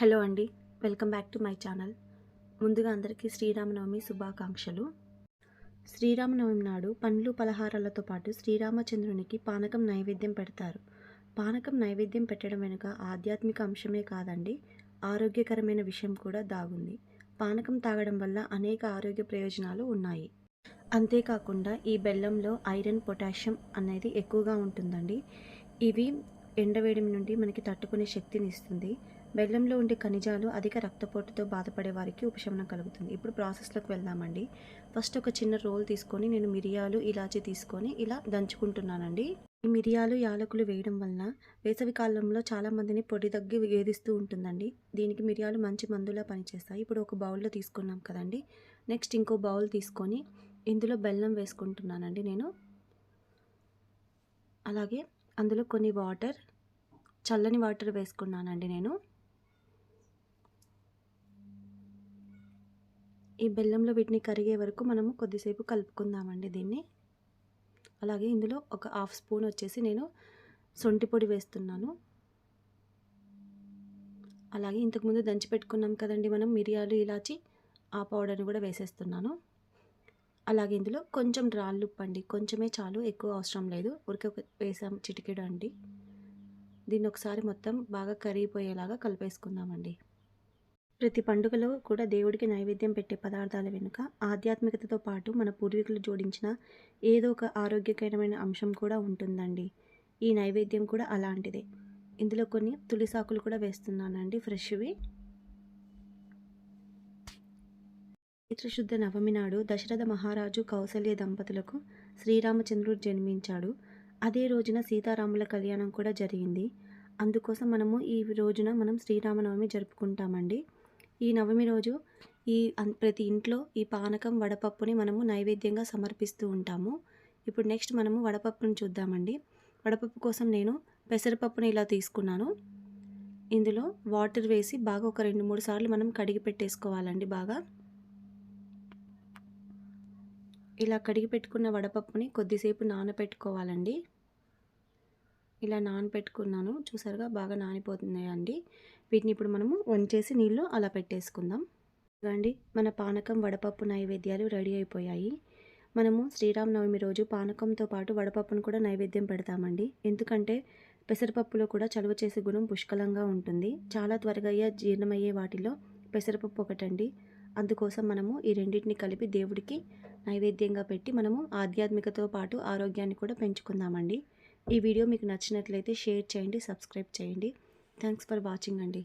Hello అండి. Welcome back to my channel. ముందుగా అందరికీ శ్రీరామనవమి శుభాకాంక్షలు. శ్రీరామనవమి నాడు పండ్లు పలహారాలతో పాటు శ్రీరామచంద్రునికి పానకం నైవేద్యం పెడతారు. పానకం నైవేద్యం పెట్టడం వెనుక ఆధ్యాత్మిక అంశమే కాదండి ఆరోగ్యకరమైన విషయం కూడా దాగుంది. పానకం తాగడం వల్ల అనేక ఆరోగ్య ప్రయోజనాలు ఉన్నాయి. అంతేకాకుండా ఈ బెల్లంలో ఐరన్ పొటాషియం అనేది ఎక్కువగా ఉంటుందండి. ఇవి ఎండవేడిమి నుండి మనకి తట్టుకునే శక్తిని ఇస్తుంది. బెల్లంలో ఉండే ఖనిజాలు అధిక రక్తపోటుతో బాధపడే వారికి ఉపశమనం కలుగుతుంది. ఇప్పుడు ప్రాసెస్లోకి వెళ్దామండి. ఫస్ట్ ఒక చిన్న రోల్ తీసుకొని నేను మిరియాలు ఇలాచి తీసుకొని ఇలా దంచుకుంటున్నానండి. ఈ మిరియాలు యాలకులు వేయడం వలన వేసవి కాలంలో చాలామందిని పొడి దగ్గి వేధిస్తూ ఉంటుందండి. దీనికి మిరియాలు మంచి మందులా పనిచేస్తాయి. ఇప్పుడు ఒక బౌల్లో తీసుకున్నాం కదండి. నెక్స్ట్ ఇంకో బౌల్ తీసుకొని ఇందులో బెల్లం వేసుకుంటున్నానండి నేను. అలాగే అందులో కొన్ని వాటర్ చల్లని వాటర్ వేసుకున్నానండి నేను. ఈ బెల్లంలో వీటిని కరిగే వరకు మనము కొద్దిసేపు కలుపుకుందామండి దీన్ని. అలాగే ఇందులో ఒక హాఫ్ స్పూన్ వచ్చేసి నేను సొంటి పొడి వేస్తున్నాను. అలాగే ఇంతకుముందు దంచి పెట్టుకున్నాం కదండి మనం మిరియాలు ఇలాచి ఆ పౌడర్ని కూడా వేసేస్తున్నాను. అలాగే ఇందులో కొంచెం రాళ్ళు ఉప్పండి కొంచెమే చాలు ఎక్కువ అవసరం లేదు. ఉరిక వేసాం చిటికెడు అండి. దీన్ని ఒకసారి మొత్తం బాగా కరిగిపోయేలాగా కలిపేసుకుందామండి. ప్రతి పండుగలో కూడా దేవుడికి నైవేద్యం పెట్టే పదార్థాల వెనుక ఆధ్యాత్మికతతో పాటు మన పూర్వీకులు జోడించిన ఏదో ఒక ఆరోగ్యకరమైన అంశం కూడా ఉంటుందండి. ఈ నైవేద్యం కూడా అలాంటిదే. ఇందులో కొన్ని తులిసాకులు కూడా వేస్తున్నానండి. ఫ్రెష్వి. చైత్రశుద్ధ నవమి నాడు దశరథ మహారాజు కౌసల్య దంపతులకు శ్రీరామచంద్రుడు జన్మించాడు. అదే రోజున సీతారాముల కళ్యాణం కూడా జరిగింది. అందుకోసం మనము ఈ రోజున మనం శ్రీరామనవమి జరుపుకుంటామండి. ఈ నవమి రోజు ఈ ప్రతి ఇంట్లో ఈ పానకం వడపప్పుని మనము నైవేద్యంగా సమర్పిస్తూ ఉంటాము. ఇప్పుడు నెక్స్ట్ మనము వడపప్పుని చూద్దామండి. వడపప్పు కోసం నేను పెసరపప్పుని ఇలా తీసుకున్నాను. ఇందులో వాటర్ వేసి బాగా ఒక రెండు మూడు సార్లు మనం కడిగి పెట్టేసుకోవాలండి బాగా. ఇలా కడిగి పెట్టుకున్న వడపప్పుని కొద్దిసేపు నానబెట్టుకోవాలండి ఇలా నానబెట్టుకున్నాను చూసారుగా బాగా నానిపోతున్నాయండి. వీటిని ఇప్పుడు మనము వంచేసి నీళ్ళు అలా పెట్టేసుకుందాం. అండి మన పానకం వడపప్పు నైవేద్యాలు రెడీ అయిపోయాయి. మనము శ్రీరామనవమి రోజు పానకంతో పాటు వడపప్పును కూడా నైవేద్యం పెడతామండి. ఎందుకంటే పెసరపప్పులో కూడా చలువ చేసే గుణం పుష్కలంగా ఉంటుంది. చాలా త్వరగా జీర్ణమయ్యే వాటిలో పెసరపప్పు ఒకటండి. అందుకోసం మనము ఈ రెండింటిని కలిపి దేవుడికి నైవేద్యంగా పెట్టి మనము ఆధ్యాత్మికతో పాటు ఆరోగ్యాన్ని కూడా పెంచుకుందామండి. ఈ వీడియో మీకు నచ్చినట్లయితే షేర్ చేయండి సబ్స్క్రైబ్ చేయండి. థ్యాంక్స్ ఫర్ వాచింగ్ అండి.